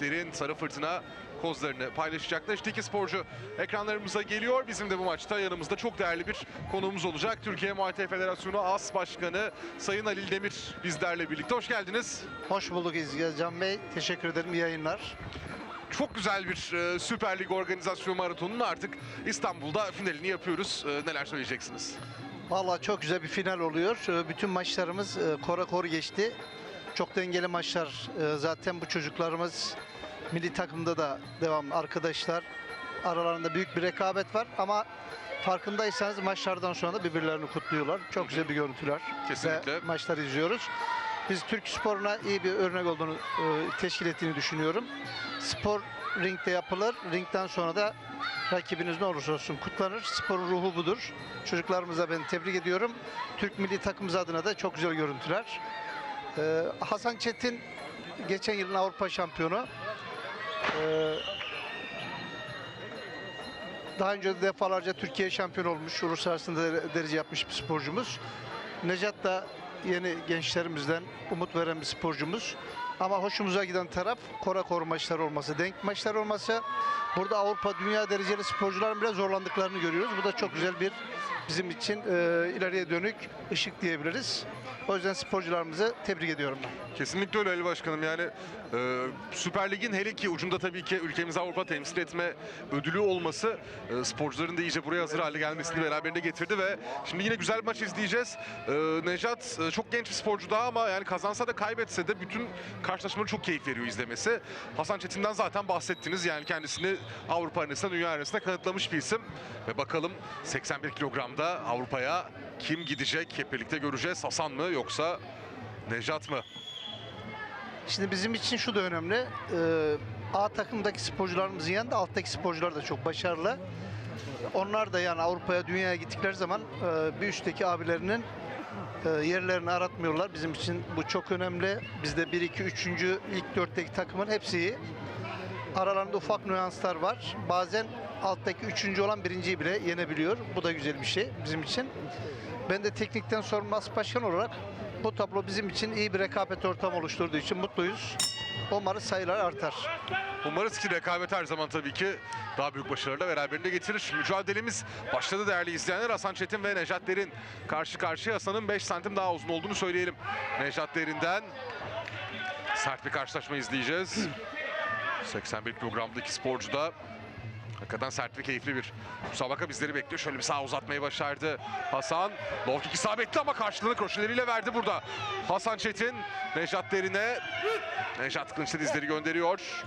Derin, Sarı Fırtına kozlarını paylaşacaklar. İşte iki sporcu ekranlarımıza geliyor. Bizim de bu maçta yanımızda çok değerli bir konuğumuz olacak. Türkiye Muay Thai Federasyonu AS Başkanı Sayın Halil Demir bizlerle birlikte. Hoş geldiniz. Hoş bulduk İzgaz Can Bey. Teşekkür ederim. İyi yayınlar. Çok güzel bir e, Süper Lig organizasyon maratonunun artık İstanbul'da finalini yapıyoruz. E, neler söyleyeceksiniz? Vallahi çok güzel bir final oluyor. Ee, Bütün maçlarımız e, kora kor geçti. Çok dengeli maçlar. Ee, Zaten bu çocuklarımız milli takımda da devam arkadaşlar. Aralarında büyük bir rekabet var ama farkındaysanız maçlardan sonra da birbirlerini kutluyorlar. Çok güzel bir görüntüler. Kesinlikle. Ve maçları izliyoruz. Biz Türk sporuna iyi bir örnek olduğunu e, teşkil ettiğini düşünüyorum. Spor ringde yapılır. Ringden sonra da rakibiniz ne olursa olsun kutlanır. Sporun ruhu budur. Çocuklarımıza ben tebrik ediyorum. Türk milli takımımız adına da çok güzel görüntüler. Ee, Hasan Çetin geçen yılın Avrupa şampiyonu. Ee, daha önce de defalarca Türkiye şampiyon olmuş, uluslararası de- derece yapmış bir sporcumuz. Necat da yeni gençlerimizden umut veren bir sporcumuz. Ama hoşumuza giden taraf kora kor maçlar olması, denk maçlar olması. Burada Avrupa dünya dereceli sporcuların bile zorlandıklarını görüyoruz. Bu da çok güzel bir bizim için e, ileriye dönük ışık diyebiliriz. O yüzden sporcularımızı tebrik ediyorum ben. Kesinlikle öyle Ali Başkanım. Yani e, Süper Lig'in hele ki ucunda tabii ki ülkemizi Avrupa temsil etme ödülü olması e, sporcuların da iyice buraya hazır hale gelmesini beraberinde getirdi ve şimdi yine güzel bir maç izleyeceğiz. E, Nejat e, çok genç bir sporcu daha ama yani kazansa da kaybetse de bütün karşılaşmaları çok keyif veriyor izlemesi. Hasan Çetin'den zaten bahsettiniz. Yani kendisini Avrupa arenasında, dünya arenasında kanıtlamış bir isim. Ve bakalım 81 kilogramda Avrupa'ya kim gidecek? Hep birlikte göreceğiz. Hasan mı yoksa Nejat mı? Şimdi bizim için şu da önemli. Ee, A takımdaki sporcularımızın yanında alttaki sporcular da çok başarılı. Onlar da yani Avrupa'ya, dünyaya gittikleri zaman e, bir üstteki abilerinin e, yerlerini aratmıyorlar. Bizim için bu çok önemli. Bizde 1, 2, 3. ilk 4'teki takımın hepsi iyi. Aralarında ufak nüanslar var. Bazen alttaki üçüncü olan birinciyi bile yenebiliyor. Bu da güzel bir şey bizim için. Ben de teknikten sorumlu başkan olarak bu tablo bizim için iyi bir rekabet ortamı oluşturduğu için mutluyuz. Umarız sayılar artar. Umarız ki rekabet her zaman tabii ki daha büyük başarılarla beraberinde getirir. Mücadelemiz başladı değerli izleyenler. Hasan Çetin ve Nejat Derin karşı karşıya. Hasan'ın 5 santim daha uzun olduğunu söyleyelim. Nejat Derin'den sert bir karşılaşma izleyeceğiz. 81 kilogramdaki sporcu da hakikaten sert ve keyifli bir müsabaka bizleri bekliyor. Şöyle bir sağ uzatmayı başardı Hasan. Low kick isabetli ama karşılığını kroşeleriyle verdi burada. Hasan Çetin Nejat Derin'e Nejat kılıçlı dizleri gönderiyor.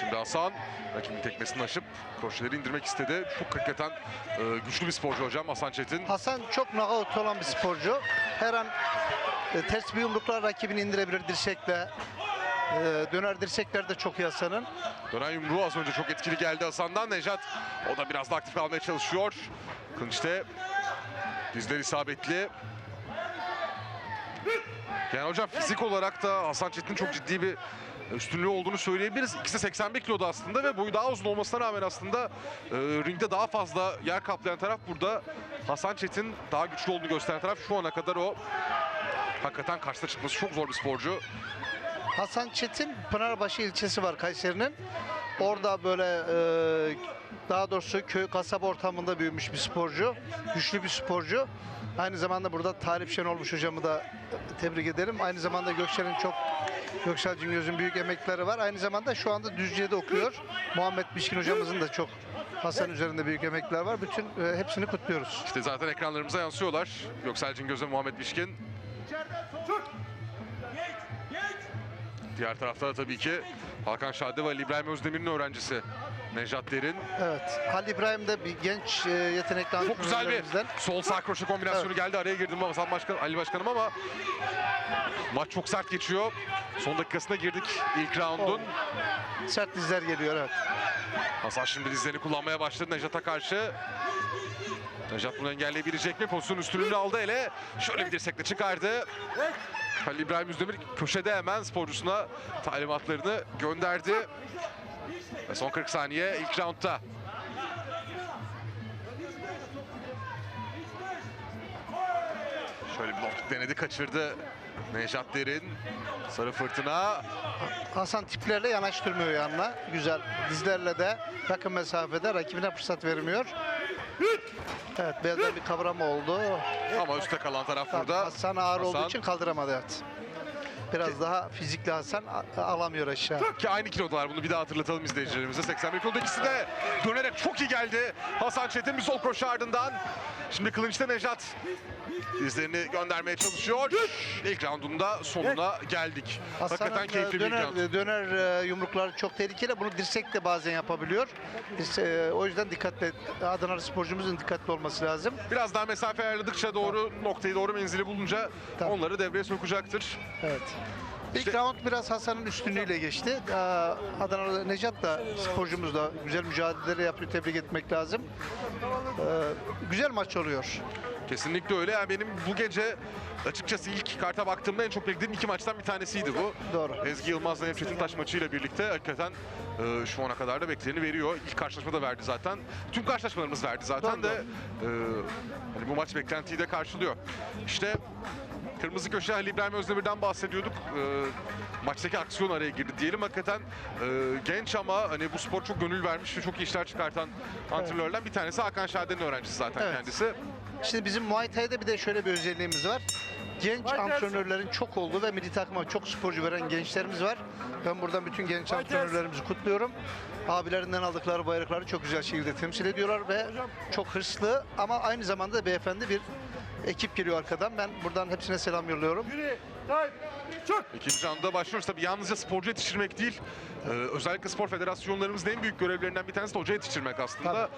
Şimdi Hasan rakibin tekmesini aşıp kroşeleri indirmek istedi. Çok hakikaten e, güçlü bir sporcu hocam Hasan Çetin. Hasan çok knockout olan bir sporcu. Her an e, ters bir yumrukla rakibini indirebilir dirsekle. E, döner dirsekler de çok iyi Hasan'ın. Dönen yumruğu az önce çok etkili geldi Hasan'dan. Nejat o da biraz da aktif kalmaya çalışıyor. Kılıç'ta dizler isabetli. Yani hocam fizik olarak da Hasan Çetin çok ciddi bir üstünlüğü olduğunu söyleyebiliriz. İkisi 81 kiloda aslında ve boyu daha uzun olmasına rağmen aslında e, ringde daha fazla yer kaplayan taraf burada. Hasan Çetin daha güçlü olduğunu gösteren taraf şu ana kadar o. Hakikaten karşısına çıkması çok zor bir sporcu. Hasan Çetin Pınarbaşı ilçesi var Kayseri'nin. Orada böyle e, daha doğrusu köy kasaba ortamında büyümüş bir sporcu. Güçlü bir sporcu. Aynı zamanda burada Talip Şenolmuş hocamı da tebrik ederim. Aynı zamanda Gökçen'in çok Göksel Cingöz'ün büyük emekleri var. Aynı zamanda şu anda Düzce'de okuyor. Muhammed Bişkin hocamızın da çok Hasan üzerinde büyük emekler var. Bütün e, hepsini kutluyoruz. İşte zaten ekranlarımıza yansıyorlar. Göksel Cingöz ve Muhammed Bişkin. Diğer tarafta da tabii ki Hakan Şadi ve İbrahim Özdemir'in öğrencisi Nejat Derin. Evet. Halil İbrahim de bir genç e, yetenekli Çok güzel bir sol sağ kroşe kombinasyonu Evet. geldi. Araya girdim ama Hasan Başkan, Ali Başkanım ama maç çok sert geçiyor. Son dakikasına girdik ilk raundun. Sert dizler geliyor evet. Hasan şimdi dizlerini kullanmaya başladı Nejat'a karşı. Nejat bunu engelleyebilecek mi? Pozisyon üstünlüğünü aldı ele. Şöyle bir dirsekle çıkardı. Halil İbrahim Özdemir köşede hemen sporcusuna talimatlarını gönderdi. Ve son 40 saniye ilk roundda. Şöyle bir Loft denedi kaçırdı. Nejat Derin. Sarı fırtına. Hasan tiplerle yanaştırmıyor yanına. Güzel. Dizlerle de yakın mesafede rakibine fırsat vermiyor. Evet belden bir kavrama oldu. Ama üstte kalan taraf burada. Hasan ağır olduğu Hasan. için kaldıramadı evet. Biraz daha fizikli Hasan a- alamıyor aşağı. Ki aynı kilodalar bunu bir daha hatırlatalım izleyicilerimize. 81 kiloda ikisi de dönerek çok iyi geldi. Hasan Çetin bir sol kroşe ardından. Şimdi kılıçta Nejat dizlerini göndermeye çalışıyor. İlk roundunda sonuna geldik. Hakikaten Hasan'ın keyifli bir döner, round. döner e, yumrukları çok tehlikeli. Bunu dirsek de bazen yapabiliyor. E, o yüzden dikkatli, Adana sporcumuzun dikkatli olması lazım. Biraz daha mesafe ayarladıkça doğru noktayı doğru menzili bulunca Tabii. onları devreye sokacaktır. Evet. İlk İşte- round biraz Hasan'ın üstünlüğüyle geçti. Adana'da Necat da sporcumuz da güzel mücadeleler yapıyor. Tebrik etmek lazım. Ee, güzel maç oluyor. Kesinlikle öyle. Yani benim bu gece açıkçası ilk karta baktığımda en çok beklediğim iki maçtan bir tanesiydi bu. Doğru. Ezgi Yılmaz'la Emre Çetintaş maçıyla birlikte hakikaten e, şu ana kadar da bekleni veriyor. İlk karşılaşma da verdi zaten. Tüm karşılaşmalarımız verdi zaten Doğru, de e, hani bu maç beklentiyi de karşılıyor. İşte Kırmızı köşe Ali İbrahim Özdemir'den bahsediyorduk. E, maçtaki aksiyon araya girdi diyelim. Hakikaten e, genç ama hani bu spor çok gönül vermiş ve çok iyi işler çıkartan antrenörlerden bir tanesi Hakan Şaden'in öğrencisi zaten Evet. kendisi. Şimdi bizim Muay Thai'de bir de şöyle bir özelliğimiz var. Genç antrenörlerin çok olduğu ve milli takıma çok sporcu veren gençlerimiz var. Ben buradan bütün genç antrenörlerimizi kutluyorum. Abilerinden aldıkları bayrakları çok güzel şekilde temsil ediyorlar ve çok hırslı ama aynı zamanda da beyefendi bir ekip geliyor arkadan. Ben buradan hepsine selam yolluyorum. İkinci anda başlıyoruz. Tabii yalnızca sporcu yetiştirmek değil, e, özellikle spor federasyonlarımızın en büyük görevlerinden bir tanesi de hoca yetiştirmek aslında.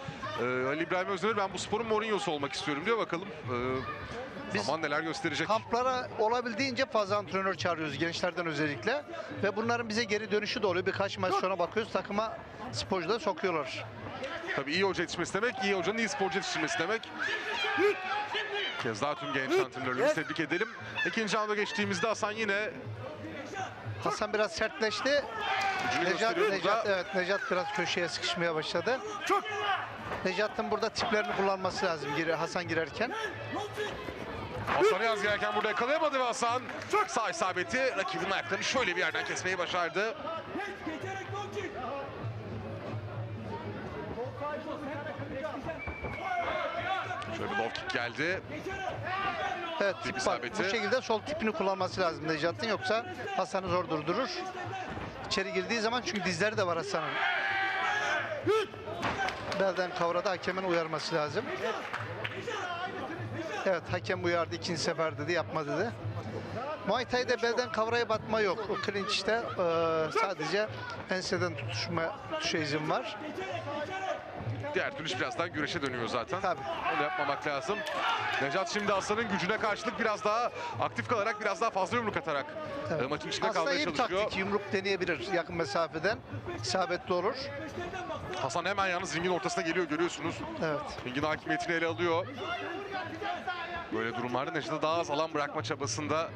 E, Ali İbrahim Özdemir ben bu sporun Mourinho'su olmak istiyorum diyor. Bakalım e, Biz- zaman neler gösterecek. Kamplara olabildiğince fazla antrenör çağırıyoruz gençlerden özellikle. Ve bunların bize geri dönüşü de oluyor. Birkaç maç sonra bakıyoruz takıma sporcu da sokuyorlar. Tabii iyi hoca yetişmesi demek, iyi hocanın iyi sporcu yetiştirmesi demek. Bir kez daha tüm genç antrenörlerimizi tebrik edelim. İkinci anda geçtiğimizde Hasan yine Hasan biraz sertleşti. Necat, Necat, evet, Necat biraz köşeye sıkışmaya başladı. Necat'ın burada tiplerini kullanması lazım Hasan girerken. Hasan'ı yaz gelirken burada yakalayamadı ve Hasan sağ isabeti rakibinin ayaklarını şöyle bir yerden kesmeyi başardı. Şöyle bir low kick geldi. Evet, Tip bak, isabeti. bu şekilde sol tipini kullanması lazım Necat'ın yoksa Hasan'ı zor durdurur. İçeri girdiği zaman çünkü dizleri de var Hasan'ın. Belden kavradı hakemin uyarması lazım. Evet hakem uyardı ikinci sefer dedi yapma dedi. Muay Thai'de belden kavraya batma yok. O clinch'te e, sadece enseden tutuşma tutuşa izin var. Diğer türlü birazdan güreşe dönüyor zaten. Tabii. Onu yapmamak lazım. Necat şimdi Hasan'ın gücüne karşılık biraz daha aktif kalarak biraz daha fazla yumruk atarak Evet. e, maçın içinde Aslında kalmaya iyi bir çalışıyor. taktik. Yumruk deneyebilir yakın mesafeden. İsabetli olur. Hasan hemen yalnız ringin ortasına geliyor görüyorsunuz. Evet. Ringin hakimiyetini ele alıyor. Böyle durumlarda Necat'a daha az alan bırakma çabasında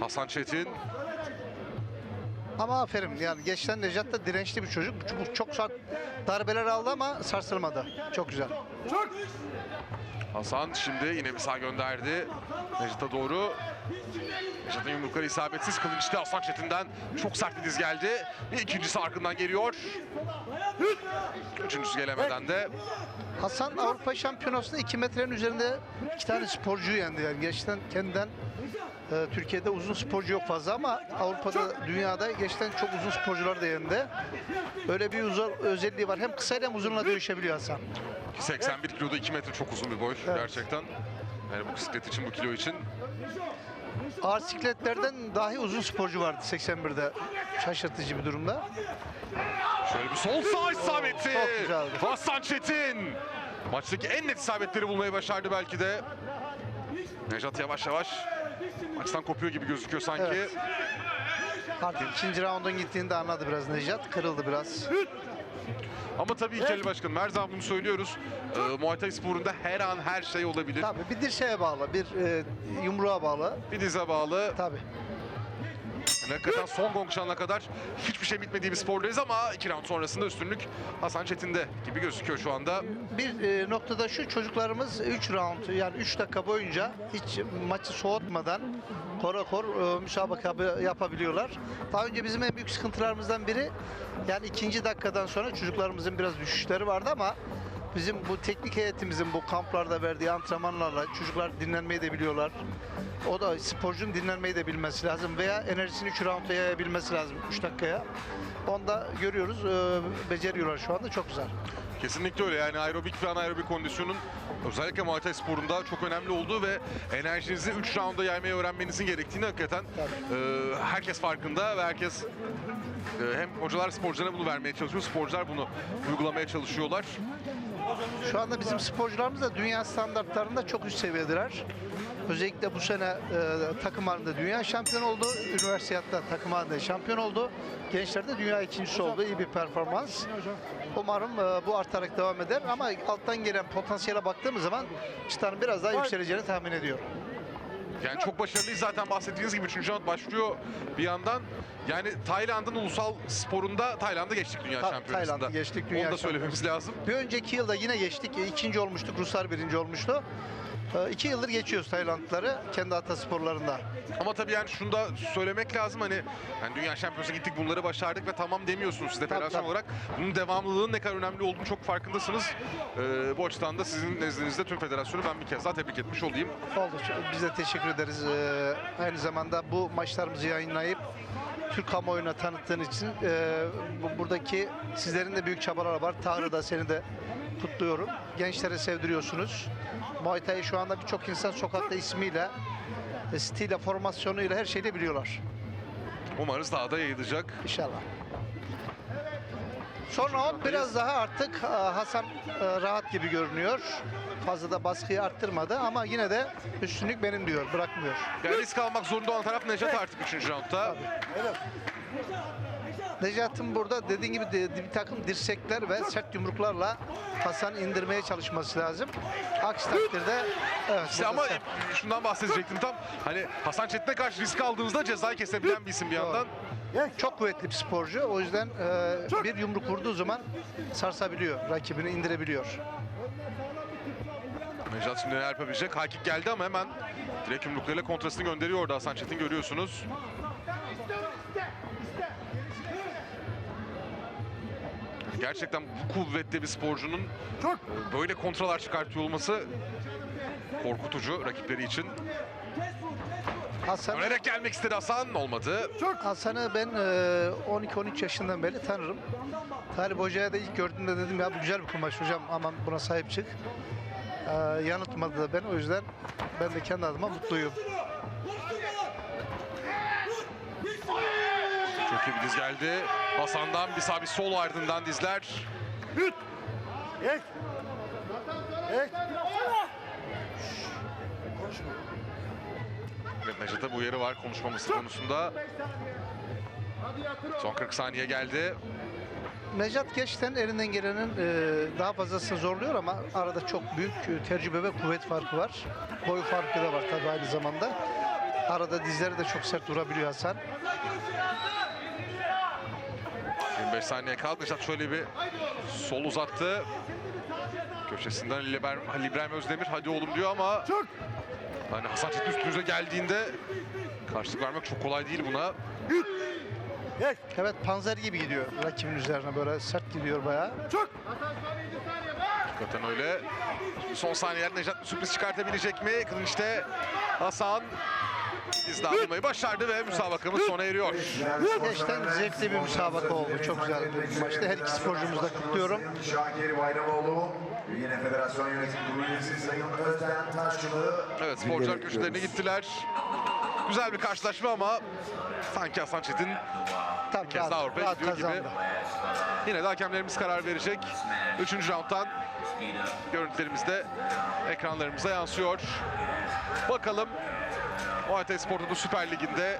Hasan Çetin. Ama aferin yani geçten Necat da dirençli bir çocuk. Çok, çok sert darbeler aldı ama sarsılmadı. Çok güzel. Hasan şimdi yine bir sağ gönderdi. Necat'a doğru. Necat'ın yumrukları isabetsiz. Kılıçta Hasan Çetin'den çok sert bir diz geldi. Bir ikincisi arkadan geliyor. Üçüncüsü gelemeden de Hasan Avrupa Şampiyonası'nda 2 metrenin üzerinde iki tane sporcuyu yendi. Yani geçten kendinden e, Türkiye'de uzun sporcu yok fazla ama Avrupa'da, dünyada geçten çok uzun sporcular da yendi. Öyle bir uza- özelliği var. Hem kısa hem uzunla dövüşebiliyor Hasan. 81 kiloda 2 metre çok uzun bir boy Evet. gerçekten. Yani bu bisiklet için, bu kilo için. Ağır sikletlerden dahi uzun sporcu vardı 81'de. Şaşırtıcı bir durumda. Şöyle bir sol sağ isabeti. Hasan Çetin. Maçtaki en net isabetleri bulmayı başardı belki de. Nejat yavaş yavaş maçtan kopuyor gibi gözüküyor sanki. Evet. Artık ikinci raundun gittiğinde anladı biraz Nejat. Kırıldı biraz. Ama tabii ki Ali Başkanım her zaman bunu söylüyoruz. Ee, Muay Thai sporunda her an her şey olabilir. Tabii bir dirseğe bağlı, bir e, yumruğa bağlı. Bir dize bağlı. Tabii. Hakikaten son gong çalana kadar hiçbir şey bitmediği bir spordayız ama iki round sonrasında üstünlük Hasan Çetin'de gibi gözüküyor şu anda. Bir e, noktada şu çocuklarımız 3 round yani 3 dakika boyunca hiç maçı soğutmadan kora kor e, müsabaka yap- yapabiliyorlar. Daha önce bizim en büyük sıkıntılarımızdan biri yani ikinci dakikadan sonra çocuklarımızın biraz düşüşleri vardı ama bizim bu teknik heyetimizin bu kamplarda verdiği antrenmanlarla çocuklar dinlenmeyi de biliyorlar. O da sporcunun dinlenmeyi de bilmesi lazım veya enerjisini 3 roundda yayabilmesi lazım 3 dakikaya. Onu da görüyoruz, e, beceriyorlar şu anda çok güzel. Kesinlikle öyle yani aerobik ve anaerobik kondisyonun özellikle Muay Thai sporunda çok önemli olduğu ve enerjinizi 3 rounda yaymayı öğrenmenizin gerektiğini hakikaten e, herkes farkında ve herkes e, hem hocalar sporculara bunu vermeye çalışıyor, sporcular bunu uygulamaya çalışıyorlar. Şu anda bizim sporcularımız da dünya standartlarında çok üst seviyedeler. Özellikle bu sene e, takım halinde dünya şampiyon oldu. Üniversiyatta takım halinde şampiyon oldu. Gençlerde dünya ikincisi oldu. İyi bir performans. Umarım e, bu artarak devam eder ama alttan gelen potansiyele baktığımız zaman çıtanın biraz daha yükseleceğini tahmin ediyorum. Yani çok başarılıyız zaten bahsettiğiniz gibi 3. round başlıyor bir yandan. Yani Tayland'ın ulusal sporunda Tayland'a geçtik dünya Ta- şampiyonasında. Tayland'ı geçtik dünya Onu da söylememiz lazım. Bir önceki yılda yine geçtik. İkinci olmuştuk. Ruslar birinci olmuştu. E, iki yıldır geçiyoruz Taylandlıları kendi atasporlarında. Ama tabii yani şunu da söylemek lazım hani yani dünya şampiyonasına gittik bunları başardık ve tamam demiyorsunuz siz de Tabii, federasyon tabii. olarak. Bunun devamlılığının ne kadar önemli olduğunu çok farkındasınız. Ee, bu açıdan da sizin nezdinizde tüm federasyonu ben bir kez daha tebrik etmiş olayım. Oldu. Biz de teşekkür ederiz. Ee, aynı zamanda bu maçlarımızı yayınlayıp Türk kamuoyuna tanıttığın için e, bu, buradaki sizlerin de büyük çabaları var. Tahır'ı da seni de kutluyorum. Gençlere sevdiriyorsunuz. Muay Thai şu anda birçok insan sokakta ismiyle, e, stiliyle, formasyonuyla her şeyle biliyorlar. Umarız daha da yayılacak. İnşallah. Son round biraz daha artık e, Hasan e, rahat gibi görünüyor. Fazla da baskıyı arttırmadı ama yine de üstünlük benim diyor, bırakmıyor. Yani risk almak zorunda olan taraf Nejat artık 3. roundda. Necat'ın burada dediğin gibi de- bir takım dirsekler ve sert yumruklarla Hasan'ı indirmeye çalışması lazım. Aksi takdirde evet. İşte ama sert. şundan bahsedecektim tam. Hani Hasan Çetin'e karşı risk aldığınızda cezayı kesebilen bir isim bir yandan. çok kuvvetli bir sporcu. O yüzden e, bir yumruk vurduğu zaman sarsabiliyor, rakibini indirebiliyor. Nejat şimdi neler yapabilecek? Hakik geldi ama hemen direkt yumruklarıyla kontrastını gönderiyor orada Hasan Çetin görüyorsunuz. Gerçekten bu kuvvetli bir sporcunun e, böyle kontralar çıkartıyor olması korkutucu rakipleri için. Hasan, Dönerek gelmek istedi Hasan olmadı. Hasan'ı ben e, 12-13 yaşından beri tanırım. Talip Hoca'ya da ilk gördüğümde dedim ya bu güzel bir kumaş hocam aman buna sahip çık. E, yanıltmadı da ben o yüzden ben de kendi adıma mutluyum. Çok iyi bir diz geldi. Hasan'dan bir sağ bir sol ardından dizler. Evet Necat'a bu uyarı var konuşmaması konusunda. Son 40 saniye geldi. Necat gerçekten elinden gelenin e, daha fazlasını zorluyor ama arada çok büyük e, tecrübe ve kuvvet farkı var. Boy farkı da var tabii aynı zamanda. Arada dizleri de çok sert vurabiliyor Hasan. 25 saniye kaldı. Nejat şöyle bir sol uzattı. Köşesinden Halil İbrahim, Halil İbrahim Özdemir hadi oğlum diyor ama hani Hasan Çetin üstünüze geldiğinde karşılık vermek çok kolay değil buna. Evet panzer gibi gidiyor rakibin üzerine böyle sert gidiyor bayağı. Hakikaten öyle. Son saniyeler Nejat bir sürpriz çıkartabilecek mi? Kılıç'ta Hasan biz daha bulmayı başardı ve müsabakamız sona eriyor. Gerçekten zevkli bir müsabaka oldu. Çok güzel bir maçtı. Her iki sporcumuzu da kutluyorum. Şakir Bayramoğlu, yine federasyon yönetim kurulu üyesi Sayın Özden Taşçılı. Evet sporcular köşelerine gittiler. Güzel bir karşılaşma ama sanki Hasan Çetin Tabii kez daha Avrupa'ya gidiyor gibi. kazandı. Yine de hakemlerimiz karar verecek. Üçüncü rounddan görüntülerimiz de ekranlarımıza yansıyor. Bakalım Muay Thai Spor Toto Süper Ligi'nde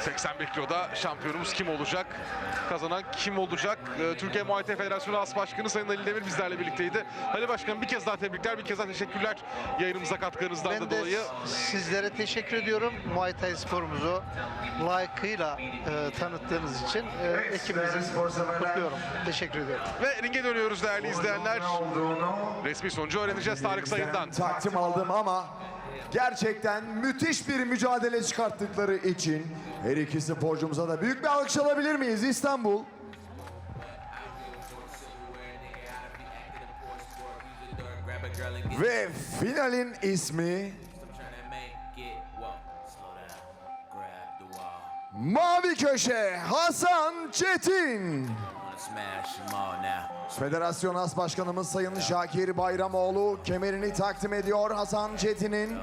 81 kiloda şampiyonumuz kim olacak? Kazanan kim olacak? Ee, Türkiye Muay Thai Federasyonu As Başkanı Sayın Ali Demir bizlerle birlikteydi. Ali Başkanım bir kez daha tebrikler, bir kez daha teşekkürler yayınımıza katkınızdan Ben da de dolayı. sizlere teşekkür ediyorum. Muay Thai sporumuzu layıkıyla e, tanıttığınız için e, ekibimizi kutluyorum. Teşekkür ediyorum. Ve ringe dönüyoruz değerli izleyenler. Resmi sonucu öğreneceğiz Tarık Sayın'dan. takdim aldım ama gerçekten müthiş bir mücadele çıkarttıkları için her iki sporcumuza da büyük bir alkış alabilir miyiz İstanbul? Ve finalin ismi. Mavi Köşe Hasan Çetin. Federasyon As Başkanımız Sayın Şakir Bayramoğlu kemerini takdim ediyor Hasan Çetin'in.